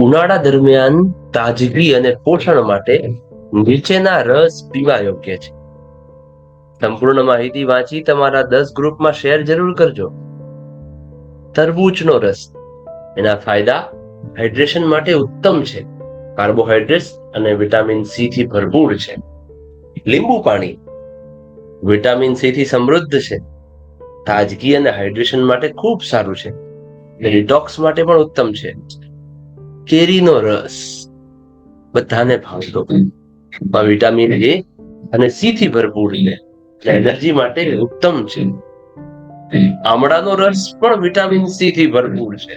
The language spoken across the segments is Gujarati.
ઉનાળા દરમિયાન તાજગી અને પોષણ માટે નીચેના રસ પીવા યોગ્ય છે. સંપૂર્ણ માહિતી વાંચી તમારા દસ ગ્રુપમાં શેર જરૂર કરજો. તરબૂચનો રસ. એના ફાયદા હાઇડ્રેશન માટે ઉત્તમ છે. કાર્બોહાઈડ્રેટ્સ અને વિટામિન સી થી ભરપૂર છે. લીંબુ પાણી. વિટામિન સી થી સમૃદ્ધ છે. તાજગી અને હાઇડ્રેશન માટે ખૂબ સારું છે. ડિટોક્સ માટે પણ ઉત્તમ છે. કેરીનો રસ બધાને ભાવતો. વિટામિન એ અને સી થી ભરપૂર છે. એનર્જી માટે ઉત્તમ છે. આમળાનો રસ પણ વિટામિન સી થી ભરપૂર છે.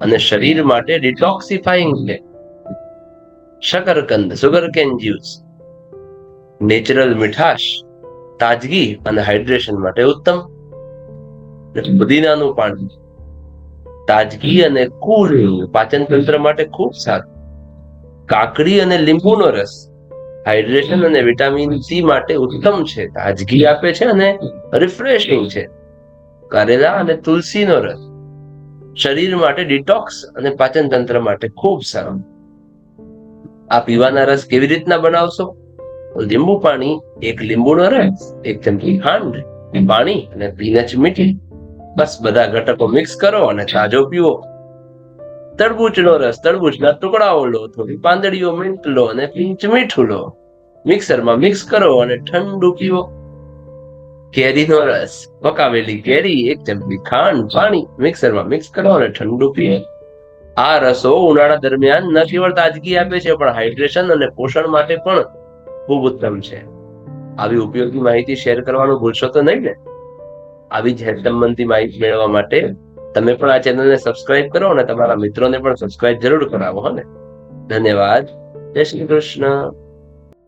અને શરીર માટે ડિટોક્સિફાઈંગ છે. શકરકંદ સુગર કેન જ્યુસ, નેચરલ મીઠાશ, તાજગી અને હાઇડ્રેશન માટે ઉત્તમ. પુદીનાનું પાણી. તાજગી અને કુલ પાચન તંત્ર માટે ખૂબ સારું. કાકડી અને લીંબુનો રસ હાઇડ્રેશન અને વિટામિન સી માટે ઉત્તમ છે. તાજગી આપે છે અને રિફ્રેશિંગ છે. કારેલા અને તુલસીનો રસ શરીર માટે ડિટોક્સ અને પાચન તંત્ર માટે ખૂબ સારું. આ પીવાના રસ કેવી રીતના બનાવશો? લીંબુ પાણી, એક લીંબુનો રસ, એક ચમચી ખાંડ, પાણી અને પીનચ મીઠી બસ બધા ઘટકો મિક્સ કરો અને છાજો પીવો. તરબૂચનો રસ તરબૂચના ટુકડાઓ લો, થોડી પાંદડીઓ મિન્ટ લો અને પીંચ મીઠું લો. મિક્સરમાં મિક્સ કરો અને ઠંડુ પીવો. કેરીનો રસ, પકાવેલી કેરી, એક ચમચી ખાંડ, પાણી મિક્સરમાં મિક્સ કરો અને ઠંડુ પીએ. આ રસો ઉનાળા દરમિયાન ન કેવળ તાજગી આપે છે, પણ હાઇડ્રેશન અને પોષણ માટે પણ ખૂબ ઉત્તમ છે. આવી ઉપયોગી માહિતી શેર કરવાનું ભૂલશો તો નહીં ને? આવી જ સંબંધી માહિતી મેળવવા માટે તમે પણ આ ચેનલને સબસ્ક્રાઇબ કરો અને તમારા મિત્રોને પણ સબસ્ક્રાઇબ જરૂર કરાવો, હો ને? ધન્યવાદ. જય શ્રી કૃષ્ણ.